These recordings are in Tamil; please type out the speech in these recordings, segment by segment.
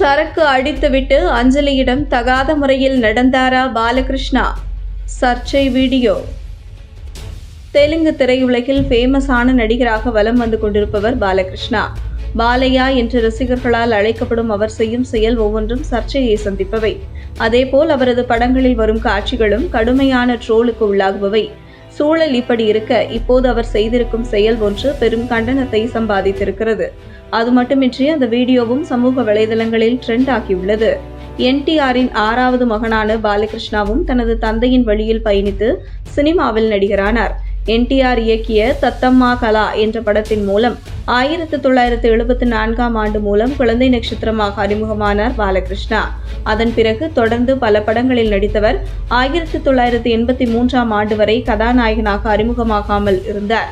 சரக்கு அடித்துவிட்டு அஞ்சலியிடம் தகாத முறையில் நடந்தாரா பாலகிருஷ்ணா? சர்ச்சை வீடியோ. தெலுங்கு திரையுலகில் ஃபேமஸான நடிகராக வலம் வந்து கொண்டிருப்பவர் பாலகிருஷ்ணா. பாலையா என்று ரசிகர்களால் அழைக்கப்படும் அவர் செய்யும் செயல் ஒவ்வொன்றும் சர்ச்சையை சந்திப்பவை. அதேபோல் அவரது படங்களில் வரும் காட்சிகளும் கடுமையான ட்ரோலுக்கு உள்ளாகுபவை. சூழல் இப்படி இருக்க இப்போது அவர் செய்திருக்கும் செயல் ஒன்று பெரும் கண்டனத்தை சம்பாதித்திருக்கிறது. அது மட்டுமின்றி அந்த வீடியோவும் சமூக வலைதளங்களில் ட்ரெண்ட் ஆகியுள்ளது என்டிஆரின் ஆறாவது மகனான பாலகிருஷ்ணாவும் தனது தந்தையின் வழியில் பயணித்து சினிமாவில் நடிகரானார். என்டிஆர் இயக்கிய தத்தம்மா கலா என்ற படத்தின் மூலம் ஆயிரத்தி தொள்ளாயிரத்தி எழுபத்தி நான்காம் ஆண்டு மூலம் குழந்தை நட்சத்திரமாக அறிமுகமானார் பாலகிருஷ்ணா. அதன் பிறகு தொடர்ந்து பல படங்களில் நடித்தவர் ஆயிரத்தி தொள்ளாயிரத்தி எண்பத்தி மூன்றாம் ஆண்டு வரை கதாநாயகனாக அறிமுகமாகாமல் இருந்தார்.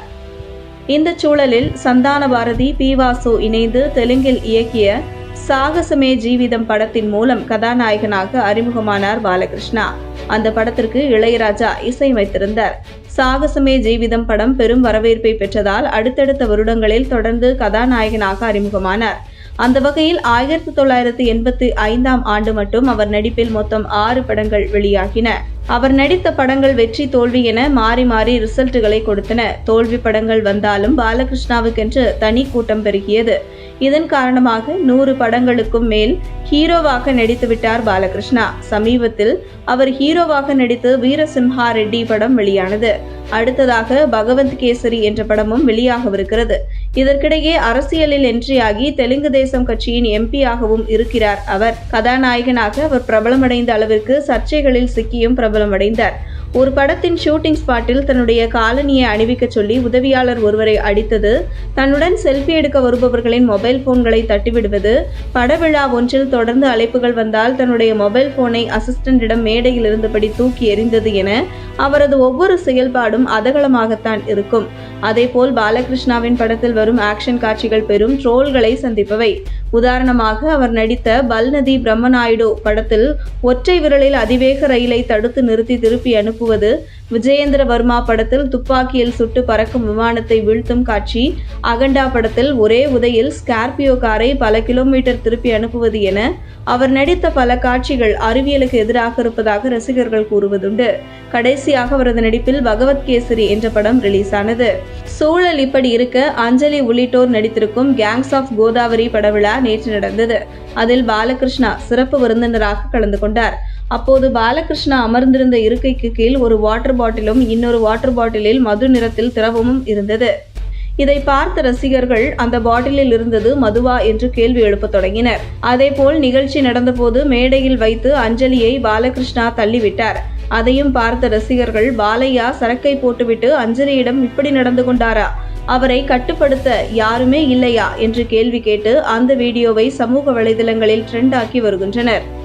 இந்த சூழலில் சந்தான பாரதி பி வாசு இணைந்து தெலுங்கில் இயக்கிய சாகசமே ஜீவிதம் படத்தின் மூலம் கதாநாயகனாக அறிமுகமானார் பாலகிருஷ்ணா. அந்த படத்திற்கு இளையராஜா இசையமைத்திருந்தார். சாகசமே ஜீவிதம் படம் பெரும் வரவேற்பை பெற்றதால் அடுத்தடுத்த வருடங்களில் தொடர்ந்து கதாநாயகனாக அறிமுகமானார். அந்த வகையில் ஆயிரத்தி தொள்ளாயிரத்தி எண்பத்தி ஐந்தாம் ஆண்டு மட்டும் அவர் நடிப்பில் மொத்தம் ஆறு படங்கள் வெளியாகின. அவர் நடித்த படங்கள் வெற்றி தோல்வி என மாறி மாறி ரிசல்ட்டுகளை கொடுத்தன. தோல்வி படங்கள் வந்தாலும் பாலகிருஷ்ணாவுக்கென்று தனி கூட்டம் பெருகியது. இதன் காரணமாக நூறு படங்களுக்கும் மேல் ஹீரோவாக நடித்துவிட்டார் பாலகிருஷ்ணா. சமீபத்தில் அவர் ஹீரோவாக நடித்து வீரசிம்ஹா ரெட்டி படம் வெளியானது. அடுத்ததாக பகவந்த் கேசரி என்ற படமும் வெளியாகவிருக்கிறது. இதற்கிடையே அரசியலில் என்ட்ரியாகி தெலுங்கு தேசம் கட்சியின் எம்பியாகவும் இருக்கிறார் அவர். கதாநாயகனாக அவர் பிரபலமடைந்த அளவிற்கு சர்ச்சைகளில் சிக்கியும் பிரபலமடைந்தார். ஒரு படத்தின் ஷூட்டிங் ஸ்பாட்டில் தன்னுடைய காலனியை அணிவிக்க சொல்லி உதவியாளர் ஒருவரை அடித்தது தன்னுடன் செல்ஃபி எடுக்க வருபவர்களின் மொபைல் போன்களை தட்டிவிடுவது படவிழா ஒன்றில் தொடர்ந்து அழைப்புகள் வந்தால் தன்னுடைய மொபைல் போனை அசிஸ்டண்டிடம் மேடையில் இருந்தபடி தூக்கி எறிந்தது என அவரது ஒவ்வொரு செயல்பாடும் அதகலமாகத்தான் இருக்கும். அதேபோல் பாலகிருஷ்ணாவின் படத்தில் வரும் ஆக்ஷன் காட்சிகள் பெரும் ட்ரோல்களை சந்திப்பவை. உதாரணமாக அவர் நடித்த பல்நதி பிரம்மநாயுடு படத்தில் ஒற்றை விரலில் அதிவேக ரயிலை தடுத்து நிறுத்தி திருப்பி அனுப்புவது விஜயேந்திர வர்மா படத்தில் துப்பாக்கியில் சுட்டு பறக்கும் விமானத்தை வீழ்த்தும் காட்சி அகண்டா படத்தில் ஒரே உதையில் ஸ்கார்பியோ காரை பல கிலோமீட்டர் திருப்பி அனுப்புவது என அவர் நடித்த பல காட்சிகள் அறிவியலுக்கு எதிராக இருப்பதாக ரசிகர்கள் கூறுவதுண்டு. கடைசி கடைசியாக அவரது நடிப்பில் பகவத் கேசரி என்ற படம் ரிலீஸ் ஆனது சூழல் இப்படி இருக்க அஞ்சலி உள்ளிட்டோர் நடித்திருக்கும் கேங்ஸ் ஆஃப் கோதாவரி படவிழா நேற்று நடந்தது. அதில் பாலகிருஷ்ணா சிறப்பு விருந்தினராக கலந்து கொண்டார். அப்போது பாலகிருஷ்ணா அமர்ந்திருந்த இருக்கைக்கு கீழ் ஒரு வாட்டர் பாட்டிலும் இன்னொரு வாட்டர் பாட்டிலில் மது நிறத்தில் திரவமும் இருந்தது. இதை பார்த்த ரசிகர்கள் அந்த பாட்டிலில் இருந்தது மதுவா என்று கேள்வி எழுப்பத் தொடங்கினர். அதேபோல் நிகழ்ச்சி நடந்தபோது மேடையில் வைத்து அஞ்சலியை பாலகிருஷ்ணா தள்ளிவிட்டார். அதையும் பார்த்த ரசிகர்கள் பாலையா சரக்கை போட்டுவிட்டு அஞ்சலியிடம் இப்படி நடந்து கொண்டாரா? அவரை கட்டுப்படுத்த யாருமே இல்லையா? என்று கேள்வி கேட்டு அந்த வீடியோவை சமூக வலைதளங்களில் ட்ரெண்ட் ஆக்கி வருகின்றனர்.